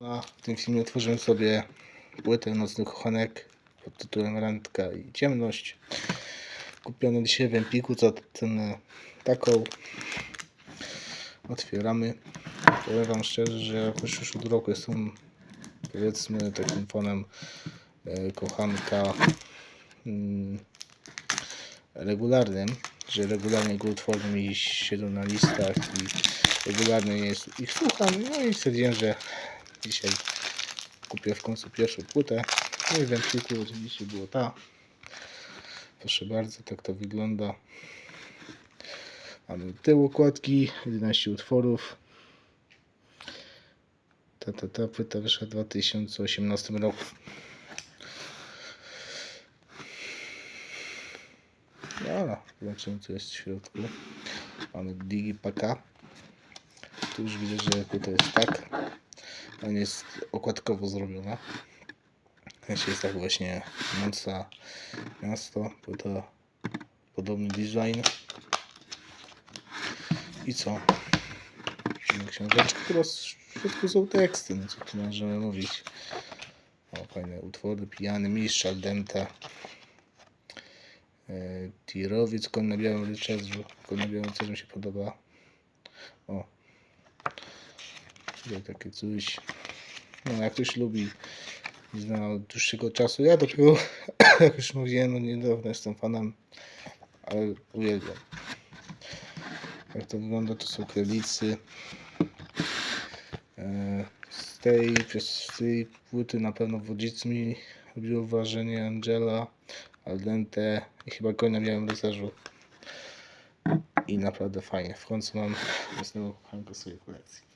A w tym filmie tworzymy sobie płytę Nocnych Kochanek pod tytułem Randka i Ciemność. Kupione dzisiaj w Empiku za cenę taką. Otwieramy. Powiem Wam szczerze, że jakoś już od roku jestem powiedzmy takim fanem e, kochanka mm, regularnym, że regularnie go utworzą i siedzą na listach i regularnie jest, ich słucham. No i stwierdziłem, że dzisiaj kupię w końcu pierwszą płytę. No i w Empiku oczywiście było ta. Proszę bardzo, tak to wygląda. Mamy tył układki, 11 utworów. Ta, ta, ta płyta wyszła w 2018 roku. Dobra, zobaczymy co jest w środku. Mamy Digipaka. Tu już widzę, że płyta jest tak. On jest okładkowo zrobiona. Znaczy jest tak właśnie Monza miasto. Płyta podobny design. I co? Mamy Książeczkę, która w środku są teksty, no co tu możemy mówić. O, fajne utwory. Pijany mistrz, al dente. E, Tirowiec, koń na białym rycerzu. Koń na białym rycerzu mi się podoba. O. Takie coś. No, jak ktoś lubi zna od dłuższego czasu. Ja dopiero, jak już mówiłem, no niedawno jestem fanem, ale uwielbiam. Jak to wygląda, to są kredicy. E, Z tej, przez tej płyty na pewno wodzic mi robiło wrażenie Angela, Al dente i chyba konia miałem rycerzu. I naprawdę fajnie. W końcu mam własnego kochanka swojej kolekcji.